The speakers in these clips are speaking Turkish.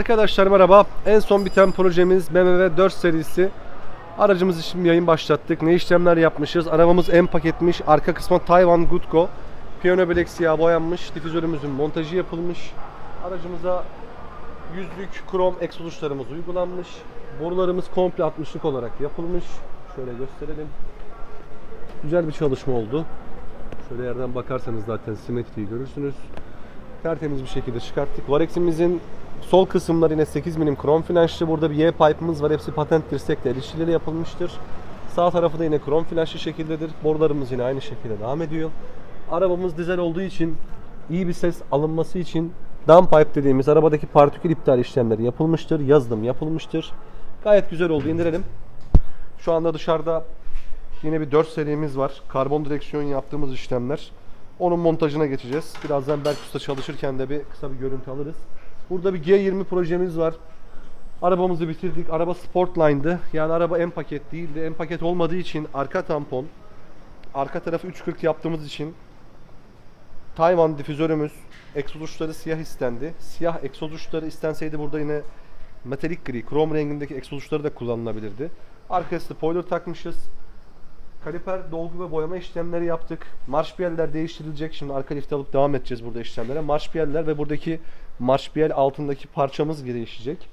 Arkadaşlar merhaba. En son biten projemiz BMW 4 serisi. Aracımız için yayın başlattık. Ne işlemler yapmışız? Arabamız en paketmiş. Arka kısmı Tayvan Goodgo. Piyano bilek siyah boyanmış. Difüzörümüzün montajı yapılmış. Aracımıza yüzlük krom egzoz uçlarımız uygulanmış. Borularımız komple 60'lık olarak yapılmış. Şöyle gösterelim. Güzel bir çalışma oldu. Şöyle yerden bakarsanız zaten simetriyi görürsünüz. Tertemiz bir şekilde çıkarttık. Varex'imizin sol kısımları yine 8 milim krom flanşlı. Burada bir Y pipe'ımız var. Hepsi patent dirsekle erişileri yapılmıştır. Sağ tarafı da yine krom flanşlı şekildedir. Borularımız yine aynı şekilde devam ediyor. Arabamız dizel olduğu için iyi bir ses alınması için downpipe dediğimiz arabadaki partikül iptal işlemleri yapılmıştır. Yazılım yapılmıştır. Gayet güzel oldu. İndirelim. Şu anda dışarıda yine bir 4 serimiz var. Karbon direksiyon yaptığımız işlemler. Onun montajına geçeceğiz. Birazdan Berk Usta çalışırken de bir kısa bir görüntü alırız. Burada bir G20 projemiz var. Arabamızı bitirdik. Araba Sportline'dı. Yani araba en paket değildi. En paket olmadığı için arka tampon, arka tarafı 340 yaptığımız için Tayvan difüzörümüz, egzoz uçları siyah istendi. Siyah egzoz uçları istenseydi burada yine metalik gri, krom rengindeki egzoz uçları da kullanılabilirdi. Arkaya spoiler takmışız. Kaliper dolgu ve boyama işlemleri yaptık. Marş piyeller değiştirilecek. Şimdi arka lifte alıp devam edeceğiz burada işlemlere. Marş piyeller ve buradaki marş piyel altındaki parçamız değişecek.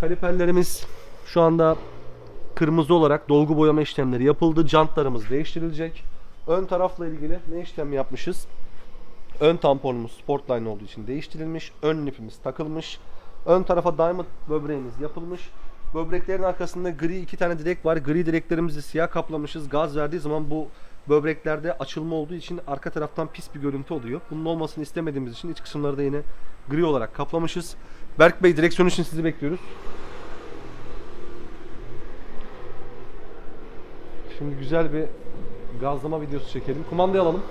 Kaliperlerimiz şu anda kırmızı olarak dolgu boyama işlemleri yapıldı. Jantlarımız değiştirilecek. Ön tarafla ilgili ne işlem yapmışız? Ön tamponumuz Sportline olduğu için değiştirilmiş. Ön lifimiz takılmış. Ön tarafa diamond böbreğimiz yapılmış. Böbreklerin arkasında gri iki tane direk var. Gri direklerimizi siyah kaplamışız. Gaz verdiği zaman bu böbreklerde açılma olduğu için arka taraftan pis bir görüntü oluyor. Bunun olmasını istemediğimiz için iç kısımları da yine gri olarak kaplamışız. Berk Bey direksiyon için sizi bekliyoruz. Şimdi güzel bir gazlama videosu çekelim. Kumandayı alalım.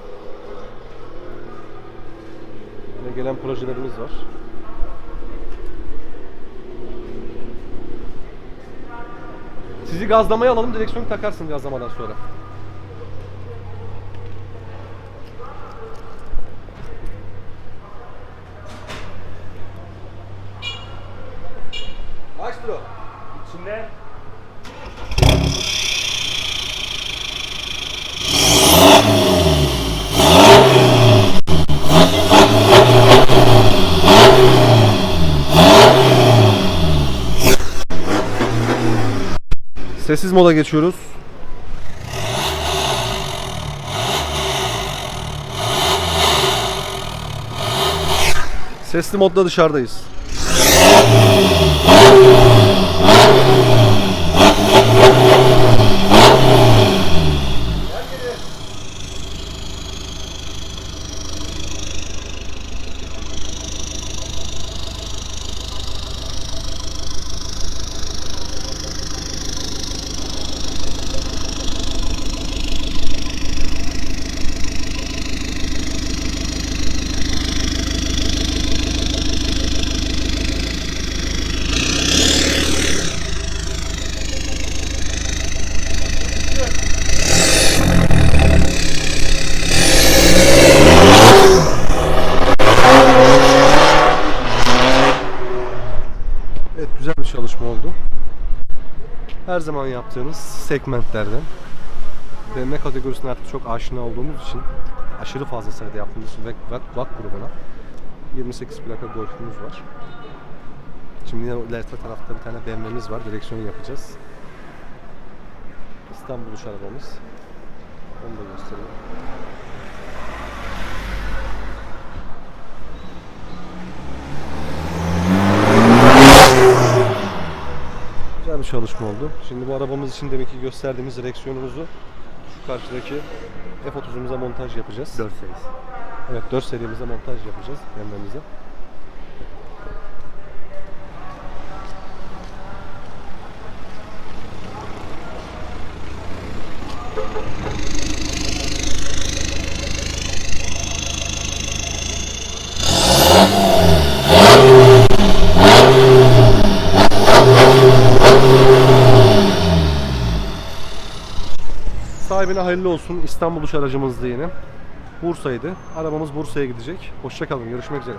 Yine gelen projelerimiz var. Sizi gazlamaya alalım, direksiyonu takarsın gazlamadan sonra. Kaçtır o? İçinde Sessiz moda geçiyoruz. Sesli modda dışarıdayız. Güzel bir çalışma oldu. Her zaman yaptığımız segmentlerden BMW kategorisine artık çok aşina olduğumuz için aşırı fazla sayıda yaptığımız VAK, VAK grubuna 28 plaka Golf'ümüz var. Şimdi yine ileride tarafta bir tane BMW'miz var. Direksiyon yapacağız. İstanbul uç arabamız. Onu da göstereyim. Çalışma oldu. Şimdi bu arabamız için demek ki gösterdiğimiz direksiyonumuzu şu karşıdaki F30'umuza montaj yapacağız. 4 serisi. Evet 4 serimize montaj yapacağız kendimize. Sahibine hayırlı olsun. İstanbul uç aracımızdı yine. Bursa'ydı. Arabamız Bursa'ya gidecek. Hoşçakalın. Görüşmek üzere.